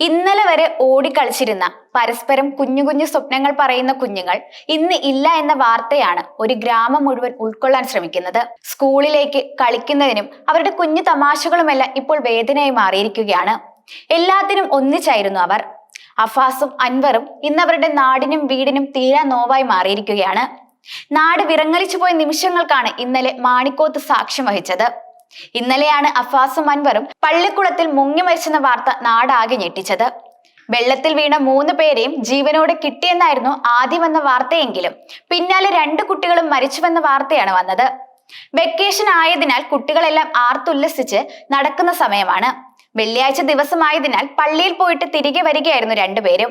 ഇന്നലെ വരെ ഓടിക്കളിച്ചിരുന്ന പരസ്പരം കുഞ്ഞു കുഞ്ഞു സ്വപ്നങ്ങൾ പറയുന്ന കുഞ്ഞുങ്ങൾ ഇന്ന് ഇല്ല എന്ന വാർത്തയാണ് ഒരു ഗ്രാമം മുഴുവൻ ഉൾക്കൊള്ളാൻ ശ്രമിക്കുന്നത്. സ്കൂളിലേക്ക് കളിക്കുന്നതിനും അവരുടെ കുഞ്ഞു തമാശകളുമെല്ലാം ഇപ്പോൾ വേദനയായി മാറിയിരിക്കുകയാണ്. എല്ലാത്തിനും ഒന്നിച്ചായിരുന്നു അവർ. അഫാസും അൻവറും ഇന്ന് അവരുടെ നാടിനും വീടിനും തീരാ നോവായി മാറിയിരിക്കുകയാണ്. നാട് വിറങ്ങലിച്ചു പോയ നിമിഷങ്ങൾക്കാണ് ഇന്നലെ മാണിക്കോത്ത് സാക്ഷ്യം വഹിച്ചത്. ഇന്നലെയാണ് അഫാസും അൻവറും പള്ളിക്കുളത്തിൽ മുങ്ങി മരിച്ചെന്ന വാർത്ത നാടാകെ ഞെട്ടിച്ചത്. വെള്ളത്തിൽ വീണ മൂന്ന് പേരെയും ജീവനോടെ കിട്ടിയെന്നായിരുന്നു ആദ്യം വന്ന വാർത്തയെങ്കിലും. പിന്നാലെ രണ്ട് കുട്ടികളും മരിച്ചുവെന്ന വാർത്തയാണ് വന്നത്. വെക്കേഷൻ ആയതിനാൽ കുട്ടികളെല്ലാം ആർത്തുല്ലസിച്ച് നടക്കുന്ന സമയമാണ്. വെള്ളിയാഴ്ച ദിവസമായതിനാൽ പള്ളിയിൽ പോയിട്ട് തിരികെ വരികയായിരുന്നു രണ്ടുപേരും.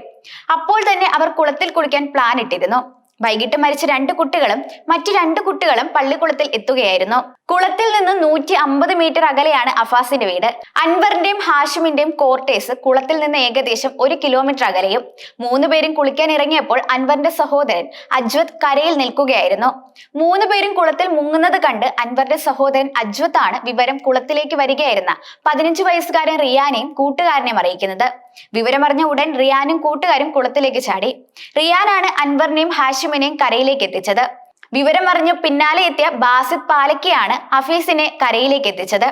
അപ്പോൾ തന്നെ അവർ കുളത്തിൽ കുളിക്കാൻ പ്ലാൻ ഇട്ടിരുന്നു. വൈകിട്ട് മരിച്ച രണ്ട് കുട്ടികളും മറ്റു രണ്ട് കുട്ടികളും പള്ളിക്കുളത്തിൽ എത്തുകയായിരുന്നു. കുളത്തിൽ നിന്ന് നൂറ്റി അമ്പത് മീറ്റർ അകലെയാണ് അഫാസിന്റെ വീട്. അൻവറിന്റെയും ഹാഷിമിന്റെയും കോർട്ടേഴ്സ് കുളത്തിൽ നിന്ന് ഏകദേശം ഒരു കിലോമീറ്റർ അകലെയും മൂന്ന് പേരും കുളിക്കാൻ ഇറങ്ങിയപ്പോൾ അൻവറിന്റെ സഹോദരൻ അജ്വത് കരയിൽ നിൽക്കുകയായിരുന്നു. മൂന്ന് പേരും കുളത്തിൽ മുങ്ങുന്നത് കണ്ട് അൻവറിന്റെ സഹോദരൻ അജ്വത് ആണ് വിവരം കുളത്തിലേക്ക് വരികയായിരുന്ന പതിനഞ്ച് വയസ്സുകാരൻ റിയാനെയും കൂട്ടുകാരനെയും അറിയിക്കുന്നത്. വിവരമറിഞ്ഞ ഉടൻ റിയാനും കൂട്ടുകാരും കുളത്തിലേക്ക് ചാടി. റിയാനാണ് അൻവറിനെയും ഹാഷിമിനെയും കരയിലേക്ക് എത്തിച്ചത്. വിവരമറിഞ്ഞ് പിന്നാലെ എത്തിയ ബാസിത് പാലക്കിയാണ് ഹഫീസിനെ കരയിലേക്ക് എത്തിച്ചത്.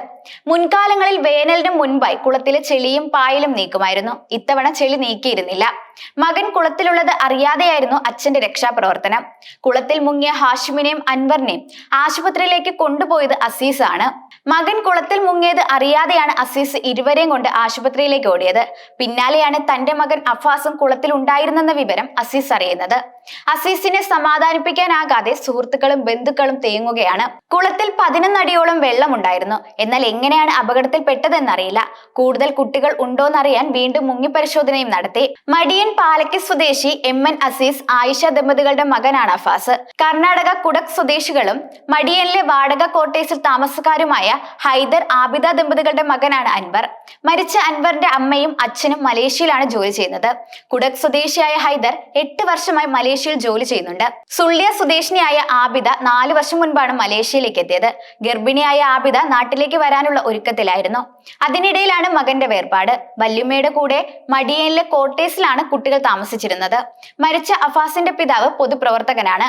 മുൻകാലങ്ങളിൽ വേനലിന് മുൻപായി കുളത്തിലെ ചെളിയും പായലും നീക്കുമായിരുന്നു. ഇത്തവണ ചെളി നീക്കിയിരുന്നില്ല. മകൻ കുളത്തിലുള്ളത് അറിയാതെയായിരുന്നു അച്ഛന്റെ രക്ഷാപ്രവർത്തനം. കുളത്തിൽ മുങ്ങിയ ഹാഷിമിനെയും അൻവറിനെയും ആശുപത്രിയിലേക്ക് കൊണ്ടുപോയത് അസീസ് ആണ് മകൻ കുളത്തിൽ മുങ്ങിയത് അറിയാതെയാണ് അസീസ് ഇരുവരെയും കൊണ്ട് ആശുപത്രിയിലേക്ക് ഓടിയത്. പിന്നാലെയാണ് തന്റെ മകൻ അഫാസും കുളത്തിൽ ഉണ്ടായിരുന്നെന്ന വിവരം അസീസ് അറിയുന്നത്. അസീസിനെ സമാധാനിപ്പിക്കാനാകാതെ സുഹൃത്തുക്കളും ബന്ധുക്കളും തേങ്ങുകയാണ്. കുളത്തിൽ പതിനൊന്നടിയോളം വെള്ളമുണ്ടായിരുന്നു. എന്നാൽ എങ്ങനെയാണ് അപകടത്തിൽ പെട്ടതെന്ന് അറിയില്ല കൂടുതൽ കുട്ടികൾ ഉണ്ടോന്നറിയാൻ വീണ്ടും മുങ്ങിപ്പരിശോധനയും നടത്തി. മടിയൻ പാലക്കി സ്വദേശി എം എൻ അസീസ് ആയിഷ ദമ്പതികളുടെ മകനാണ് അഫാസ്. കർണാടക കുടക് സ്വദേശികളും മടിയനിലെ വാടക കോട്ടേഴ്സിൽ താമസക്കാരുമായ ഹൈദർ ആബിദ ദമ്പതികളുടെ മകനാണ് അൻവർ. മരിച്ച അൻവറിന്റെ അമ്മയും അച്ഛനും മലേഷ്യയിലാണ് ജോലി ചെയ്യുന്നത്. കുടക് സ്വദേശിയായ ഹൈദർ എട്ട് വർഷമായി മലേഷ്യയിൽ ജോലി ചെയ്യുന്നുണ്ട്. സുള്ളിയ സ്വദേശിനിയായ ആബിദ നാല് വർഷം മുൻപാണ് മലേഷ്യയിലേക്ക് എത്തിയത്. ഗർഭിണിയായ ആബിദ നാട്ടിലേക്ക് വരാനുള്ള ഒരുക്കത്തിലായിരുന്നു. അതിനിടയിലാണ് മകന്റെ വേർപാട്. വല്യമ്മയുടെ കൂടെ മടിയനിലെ കോട്ടേഴ്സിലാണ് കുട്ടികൾ താമസിച്ചിരുന്നത്. മരിച്ച അഫാസിന്റെ പിതാവ് പൊതുപ്രവർത്തകനാണ്.